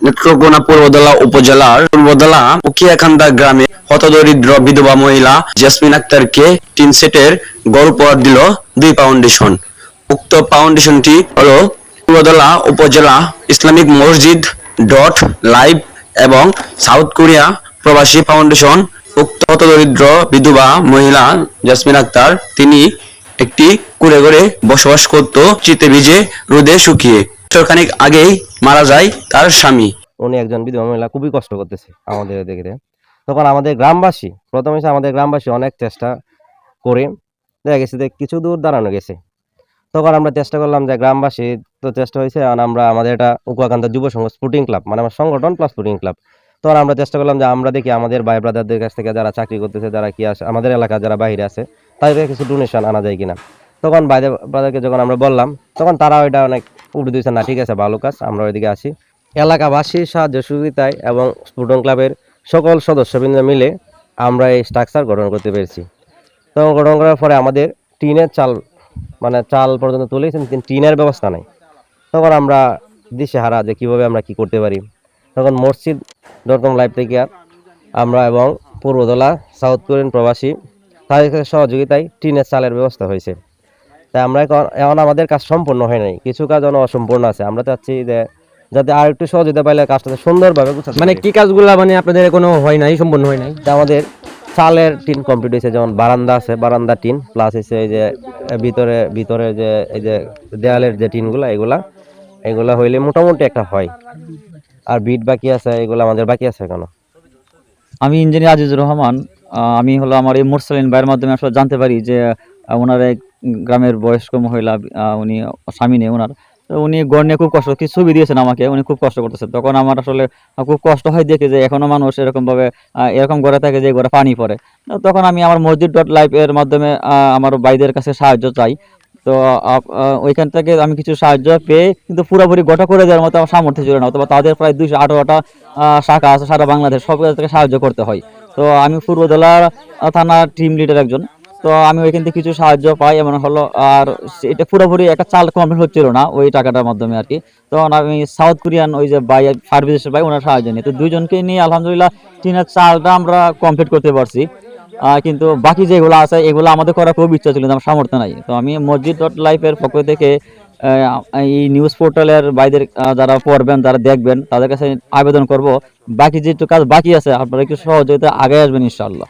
নেত্রকোনা পূর্বদলা উপজেলার পূর্বদলা উকিয়াখান্দা গ্রামে হতদরিদ্র বিধবা মহিলা জেসমিন আক্তারকে টিন সেটের গড় উপহার দিল দুই ফাউন্ডেশন। উক্ত ফাউন্ডেশনটি হলো পূর্বদলা উপজেলা ইসলামিক মসজিদ ডট লাইভ এবং সাউথ কোরিয়া প্রবাসী ফাউন্ডেশন। উক্ত হতদরিদ্র বিধবা মহিলা জেসমিন আক্তার তিনি একটি কুড়ে ঘরে বসবাস করত, চিতে ভিজে রোদে শুকিয়ে। বছরখানিক আগেই মারা যায় তার স্বামী। উনি একজন বিধবা মহিলা, খুবই কষ্ট করতেছে আমাদের দেখে তখন আমাদের গ্রামবাসী, প্রথমে আমাদের গ্রামবাসী অনেক চেষ্টা করে, দেখা গেছে যে কিছু দূর দাঁড়ানো গেছে। তখন আমরা চেষ্টা করলাম যে গ্রামবাসী তো চেষ্টা হয়েছে, আর আমরা আমাদের এটা উকুয়াকান্তা যুব সংঘ স্পোর্টিং ক্লাব মানে আমার সংগঠন প্লাস স্পোর্টিং ক্লাব। তখন আমরা চেষ্টা করলাম যে আমরা দেখি আমাদের ভাই ব্রাদারদের কাছ থেকে যারা চাকরি করতেছে, যারা কি আসে আমাদের এলাকা যারা বাইরে আছে, তাদের কিছু ডোনেশন আনা যায় কিনা। তখন ভাই ব্রাদারকে যখন আমরা বললাম, তখন তারা ওইটা অনেক উঠে দিয়েছে না, ঠিক আছে, ভালো কাজ, আমরা ওইদিকে আসি এলাকাবাসীর সাহায্য সুবিধায় এবং স্পোর্টিং ক্লাবের সকল সদস্যবৃন্দ মিলে আমরা এই স্ট্রাকচার গঠন করতে পেরেছি। তখন গঠন করার পরে আমাদের টিনের চাল মানে চাল পর্যন্ত তুলেছেন কিন্তু টিনের ব্যবস্থা নাই। তখন আমরা দিশেহারা যে কীভাবে আমরা কি করতে পারি। তখন মসজিদ ডট কম লাইভ থেকে আমরা এবং পূর্বদলা সাউথ কোরিয়ান প্রবাসী, তাদের সহযোগিতায় টিনের চালের ব্যবস্থা হয়েছে। তাই আমরা এখন এখন আমাদের কাজ সম্পূর্ণ হয় নাই। কিছু কাজ এখনও অসম্পূর্ণ আছে। আমরা চাচ্ছি যে যাতে আর একটু সহযোগিতা পাইলে কাজটা সুন্দরভাবে গুছাতে মানে। কি কাজগুলা মানে আপনাদের কোনো হয় নাই সম্পূর্ণ হয় নাই? তা আমাদের চালের টিন কমপ্লিট হয়েছে যেমন বারান্দা আছে বারান্দা টিন প্লাস হচ্ছে এই যে ভিতরে ভিতরে যে এই যে দেয়ালের যে টিনগুলা এগুলা এগুলা হইলে মোটামুটি একটা হয়। আর বিট বাকি আছে এগুলো আমাদের বাকি আছে কেন আমি ইঞ্জিনিয়ার আজিজুর রহমান আমি হলো আমার এই মুরসালিন ভাইয়ের মাধ্যমে আসলে জানতে পারি যে ওনার এক গ্রামের বয়স্ক মহিলা উনি স্বামী নেই ওনার। উনি গড় নিয়ে খুব কষ্ট কিছু ছবি দিয়েছেন আমাকে? উনি খুব কষ্ট করতেছে। তখন আমার আসলে খুব কষ্ট হয় দেখে যে এখনও মানুষ এরকমভাবে এরকম ঘরে থাকে যে ঘরে পানি পড়ে। তখন আমি আমার মসজিদ ডট লাইফ এর মাধ্যমে আমার ভাইদের কাছে সাহায্য চাই। তো ওইখান থেকে আমি কিছু সাহায্য পেয়ে কিন্তু পুরোপুরি গোটা করে দেওয়ার মতো আমার সামর্থ্য ছিল না। অথবা তাদের প্রায় দুইশো আঠারোটা শাখা আছে সারা বাংলাদেশ, সব থেকে সাহায্য করতে হয়। তো আমি পূর্বদলা থানার টিম লিডার একজন। তো আমি ওইখান থেকে কিছু সাহায্য পাই, এমন হলো, আর এটা পুরোপুরি একটা চাল কমপ্লিট হচ্ছিল না ওই টাকাটার মাধ্যমে আর কি। তখন আমি সাউথ কোরিয়ান ওই যে বাই সার্ভিসের ভাই, ওনার সাহায্য নিই তো দুইজনকে নিয়ে আলহামদুলিল্লাহ টিনের চালটা আমরা কমপ্লিট করতে পারছি। কিন্তু বাকি যেগুলো আছে, এগুলো আমাদের করার খুব ইচ্ছা ছিল আমার সামর্থ্য নাই। তো আমি মসজিদ ডট লাইফের পক্ষ থেকে এই নিউজ পোর্টালের বাইদের যারা পড়বেন, যারা দেখবেন, তাদের কাছে আবেদন করব। বাকি যেটু কাজ বাকি আছে, আপনারা একটু সহযোগিতা আগে আসবেন, ইনশাআল্লাহ।